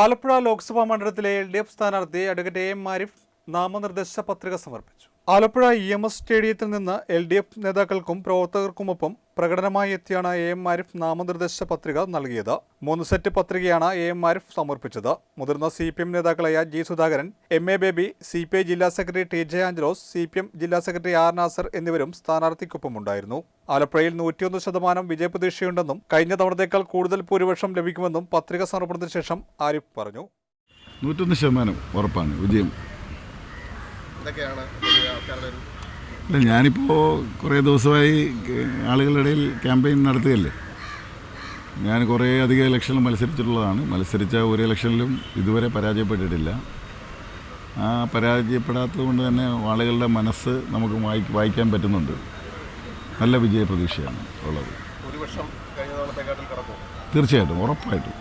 ആലപ്പുഴ ലോക്സഭാ മണ്ഡലത്തിലെ L D F സ്ഥാനാർത്ഥി advocate A M മാരിഫ് നാമനിർദ്ദേശ പത്രിക സമർപ്പിച്ചു. ആലപ്പുഴ ഇ എം എസ് സ്റ്റേഡിയത്തിൽ നിന്ന് എൽ ഡി എഫ് നേതാക്കൾക്കും പ്രവർത്തകർക്കുമൊപ്പം പ്രകടനമായി എത്തിയാണ് എ എം ആരിഫ് നാമനിർദ്ദേശ പത്രിക നൽകിയത്. മൂന്ന് സെറ്റ് പത്രികയാണ് എ എം ആരിഫ് സമർപ്പിച്ചത്. മുതിർന്ന സി പി എം നേതാക്കളായ G Sudhakaran M A Baby C P I ജില്ലാ secretary T J Angelos C P M ജില്ലാ സെക്രട്ടറി ആർ നാസർ എന്നിവരും സ്ഥാനാർത്ഥിക്കൊപ്പമുണ്ടായിരുന്നു. ആലപ്പുഴയിൽ നൂറ്റിയൊന്ന് ശതമാനം വിജയപ്രതീക്ഷയുണ്ടെന്നും കഴിഞ്ഞ തവണത്തേക്കാൾ കൂടുതൽ ഭൂരിപക്ഷം ലഭിക്കുമെന്നും പത്രിക സമർപ്പണത്തിന് ശേഷം ആരിഫ് പറഞ്ഞു. നൂറ്റൊന്ന് ശതമാനം ഉറപ്പാണ്. വിജയം. ഇതൊക്കെയാണ് പൊതുവെ ആൾക്കാരുടെ ഒരു അല്ല ഞാനിപ്പോൾ കുറേ ദിവസമായി ആളുകളുടെ ഇടയിൽ ക്യാമ്പയിൻ നടത്തുകയല്ലേ. ഞാൻ കുറേ അധികം ഇലക്ഷനിൽ മത്സരിച്ചിട്ടുള്ളതാണ്. മത്സരിച്ച ഒരു ഇലക്ഷനിലും ഇതുവരെ പരാജയപ്പെട്ടിട്ടില്ല. ആ പരാജയപ്പെടാത്തത് കൊണ്ട് തന്നെ ആളുകളുടെ മനസ്സ് നമുക്ക് വായി വായിക്കാൻ പറ്റുന്നുണ്ട്. നല്ല വിജയപ്രതീക്ഷയാണ് ഉള്ളത്. തീർച്ചയായിട്ടും ഉറപ്പായിട്ടും.